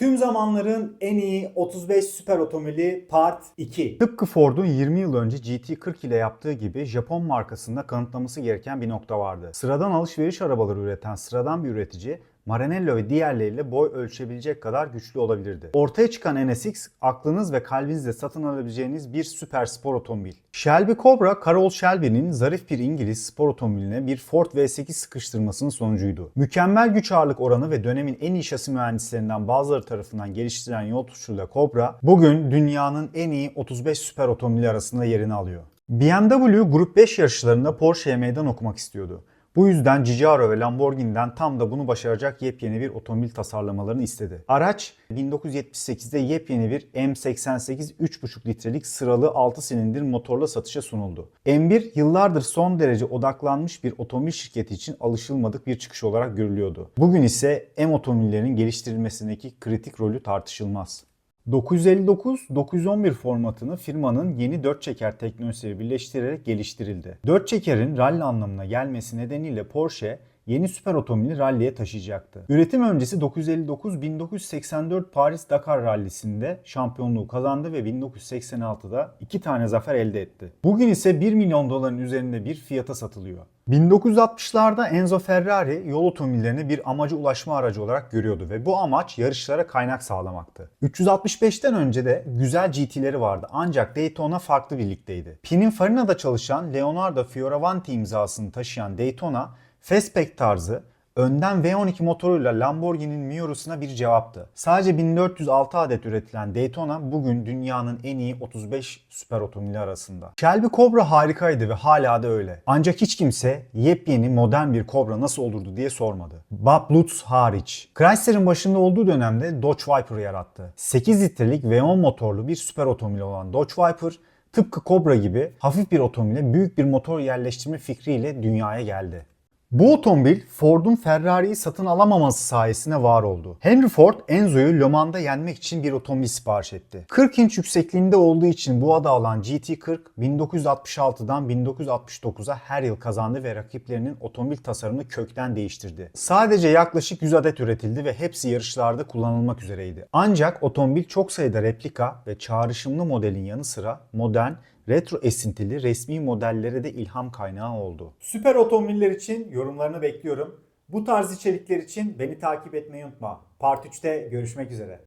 Tüm zamanların en iyi 35 süper otomobili Part 2. Tıpkı Ford'un 20 yıl önce GT40 ile yaptığı gibi Japon markasında kanıtlaması gereken bir nokta vardı. Sıradan alışveriş arabaları üreten sıradan bir üretici Maranello ve diğerleriyle boy ölçebilecek kadar güçlü olabilirdi. Ortaya çıkan NSX aklınız ve kalbinizle satın alabileceğiniz bir süper spor otomobil. Shelby Cobra, Carroll Shelby'nin zarif bir İngiliz spor otomobiline bir Ford V8 sıkıştırmasının sonucuydu. Mükemmel güç ağırlık oranı ve dönemin en iyi şasi mühendislerinden bazıları tarafından geliştirilen yol tutuşuyla Cobra, bugün dünyanın en iyi 35 süper otomobili arasında yerini alıyor. BMW Grup 5 yarışlarında Porsche'ye meydan okumak istiyordu. Bu yüzden Giugiaro ve Lamborghini'den tam da bunu başaracak yepyeni bir otomobil tasarlamalarını istedi. Araç 1978'de yepyeni bir M88 3.5 litrelik sıralı 6 silindir motorla satışa sunuldu. M1 yıllardır son derece odaklanmış bir otomobil şirketi için alışılmadık bir çıkış olarak görülüyordu. Bugün ise M otomobillerinin geliştirilmesindeki kritik rolü tartışılmaz. 959-911 formatını firmanın yeni 4 çeker teknolojisiyle birleştirerek geliştirildi. 4 çekerin rally anlamına gelmesi nedeniyle Porsche yeni süper otomobili ralliye taşıyacaktı. Üretim öncesi 959-1984 Paris Dakar rallisinde şampiyonluğu kazandı ve 1986'da 2 tane zafer elde etti. Bugün ise 1 milyon doların üzerinde bir fiyata satılıyor. 1960'larda Enzo Ferrari yol otomobillerini bir amaca ulaşma aracı olarak görüyordu ve bu amaç yarışlara kaynak sağlamaktı. 365'ten önce de güzel GT'leri vardı ancak Daytona farklı bir ligdeydi. Pininfarina'da çalışan Leonardo Fioravanti imzasını taşıyan Daytona, Fastback tarzı önden V12 motoruyla Lamborghini'nin Miurus'una bir cevaptı. Sadece 1406 adet üretilen Daytona bugün dünyanın en iyi 35 süper otomobili arasında. Shelby Cobra harikaydı ve hala da öyle. Ancak hiç kimse yepyeni modern bir Cobra nasıl olurdu diye sormadı. Bob Lutz hariç. Chrysler'ın başında olduğu dönemde Dodge Viper'ı yarattı. 8 litrelik V10 motorlu bir süper otomobil olan Dodge Viper tıpkı Cobra gibi hafif bir otomobile büyük bir motor yerleştirme fikriyle dünyaya geldi. Bu otomobil Ford'un Ferrari'yi satın alamaması sayesinde var oldu. Henry Ford Enzo'yu Le Mans'da yenmek için bir otomobil sipariş etti. 40 inç yüksekliğinde olduğu için bu adı alan GT40 1966'dan 1969'a her yıl kazandı ve rakiplerinin otomobil tasarımını kökten değiştirdi. Sadece yaklaşık 100 adet üretildi ve hepsi yarışlarda kullanılmak üzereydi. Ancak otomobil çok sayıda replika ve çağrışımlı modelin yanı sıra modern retro esintili resmi modellere de ilham kaynağı oldu. Süper otomobiller için yorumlarını bekliyorum. Bu tarz içerikler için beni takip etmeyi unutma. Part 3'te görüşmek üzere.